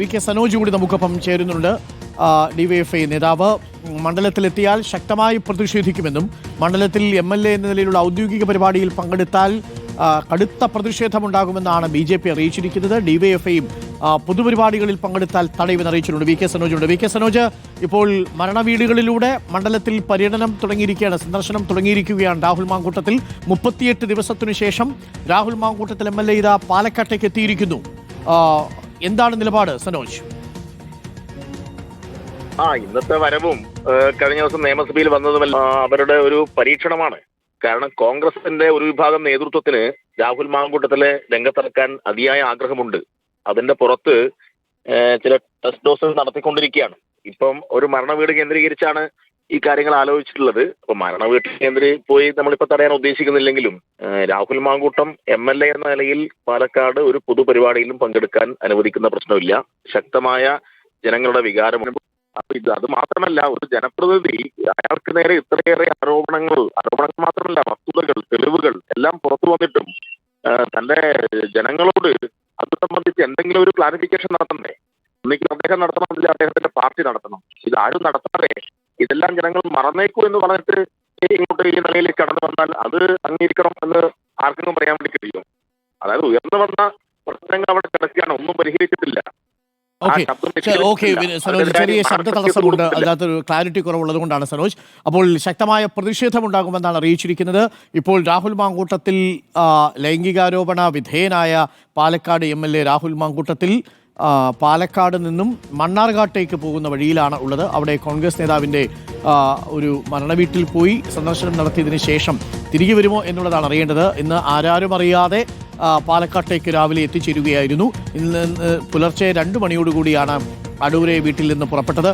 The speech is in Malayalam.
വി കെ സനോജ് കൂടി നമുക്കൊപ്പം ചേരുന്നുണ്ട്. ഡിവൈഎഫ്ഐ നേതാവ്. മണ്ഡലത്തിലെത്തിയാൽ ശക്തമായി പ്രതിഷേധിക്കുമെന്നും മണ്ഡലത്തിൽ എം എൽ എ എന്ന നിലയിലുള്ള ഔദ്യോഗിക പരിപാടിയിൽ പങ്കെടുത്താൽ കടുത്ത പ്രതിഷേധമുണ്ടാകുമെന്നാണ് ബി ജെ പി അറിയിച്ചിരിക്കുന്നത്. ഡിവൈഎഫ്ഐയും പൊതുപരിപാടികളിൽ പങ്കെടുത്താൽ തടയുമെന്ന് അറിയിച്ചിട്ടുണ്ട് വി കെ സനോജുണ്ട്. വി കെ സനോജ് ഇപ്പോൾ മരണവീടുകളിലൂടെ മണ്ഡലത്തിൽ പര്യടനം തുടങ്ങിയിരിക്കുകയാണ് സന്ദർശനം തുടങ്ങിയിരിക്കുകയാണ് രാഹുൽ മാങ്കൂട്ടത്തിൽ. മുപ്പത്തിയെട്ട് ദിവസത്തിനു ശേഷം Rahul Mamkoottathil M L A ഇതാ പാലക്കാട്ടേക്ക് എത്തിയിരിക്കുന്നു. എന്താണ് നിലപാട് സനോജ്? ആ ഇന്നത്തെ വരവും കഴിഞ്ഞ ദിവസം നിയമസഭയിൽ വന്നതും അവരുടെ ഒരു പരീക്ഷണമാണ്. കാരണം കോൺഗ്രസിന്റെ ഒരു വിഭാഗം നേതൃത്വത്തിന് രാഹുൽ മാങ്കൂട്ടത്തിലെ രംഗത്തിറക്കാൻ അതിയായ ആഗ്രഹമുണ്ട്. അതിന്റെ പുറത്ത് ചില ടെസ്റ്റ് ഡോസുകൾ നടത്തിക്കൊണ്ടിരിക്കുകയാണ്. ഇപ്പം ഒരു മരണ വീട് കേന്ദ്രീകരിച്ചാണ് ഈ കാര്യങ്ങൾ ആലോചിച്ചിട്ടുള്ളത്. അപ്പൊ മരണ വീട്ടിൽ കേന്ദ്രീ പോയി നമ്മളിപ്പോ തടയാൻ ഉദ്ദേശിക്കുന്നില്ലെങ്കിലും Rahul Mankoottam M L A എന്ന നിലയിൽ പാലക്കാട് ഒരു പൊതുപരിപാടിയിലും പങ്കെടുക്കാൻ അനുവദിക്കുന്ന പ്രശ്നമില്ല. ശക്തമായ ജനങ്ങളുടെ വികാരം അപ്പൊ ഇത് അത് മാത്രമല്ല ഒരു ജനപ്രതിനിധി അയാൾക്ക് നേരെ ഇത്രയേറെ ആരോപണങ്ങൾ ആരോപണങ്ങൾ മാത്രമല്ല വസ്തുതകൾ തെളിവുകൾ എല്ലാം പുറത്തു വന്നിട്ടും തന്റെ ജനങ്ങളോട് അത് സംബന്ധിച്ച് എന്തെങ്കിലും ഒരു ക്ലാരിഫിക്കേഷൻ നടത്തണ്ടേ? ഒന്നിക്കൽ അദ്ദേഹം നടത്തണം അല്ലെങ്കിൽ അദ്ദേഹത്തിന്റെ പാർട്ടി നടത്തണം. ഇത് ആരും നടത്താതെ ഇതെല്ലാം ജനങ്ങൾ മറന്നേക്കൂ എന്ന് പറഞ്ഞിട്ട് ഇങ്ങോട്ട് ഈ നിലയിലേക്ക് കടന്നു വന്നാൽ അത് അംഗീകരിക്കണം എന്ന് ആർക്കെങ്കിലും പറയാൻ വേണ്ടി കഴിയും അതായത് ഉയർന്നു വന്ന പ്രശ്നങ്ങൾ അവിടെ കിടക്കുകയാണ്. ഒന്നും പരിഹരിച്ചിട്ടില്ല. ഓക്കെ. സനോജ് ചെറിയ ശബ്ദ തടസ്സമുണ്ട്. അതിനകത്തൊരു ക്ലാരിറ്റി കുറവുള്ളത് കൊണ്ടാണ് സനോജ് അപ്പോൾ ശക്തമായ പ്രതിഷേധമുണ്ടാകുമെന്നാണ് അറിയിച്ചിരിക്കുന്നത്. ഇപ്പോൾ രാഹുൽ മാങ്കൂട്ടത്തിൽ ലൈംഗികാരോപണ വിധേയനായ Palakkad M L A Rahul Mamkoottathil Palakkad നിന്നും മണ്ണാർക്കാട്ടേക്ക് പോകുന്ന വഴിയിലാണ് ഉള്ളത്. അവിടെ കോൺഗ്രസ് നേതാവിന്റെ ഒരു മരണവീട്ടിൽ പോയി സന്ദർശനം നടത്തിയതിനു ശേഷം തിരികെ വരുമോ എന്നുള്ളതാണ് അറിയേണ്ടത്. ഇന്ന് ആരാരും അറിയാതെ പാലക്കാട്ടേക്ക് രാവിലെ എത്തിച്ചേരുകയായിരുന്നു. ഇന്ന് പുലർച്ചെ രണ്ട് മണിയോടുകൂടിയാണ് അടൂരെ വീട്ടിൽ നിന്ന് പുറപ്പെട്ടത്.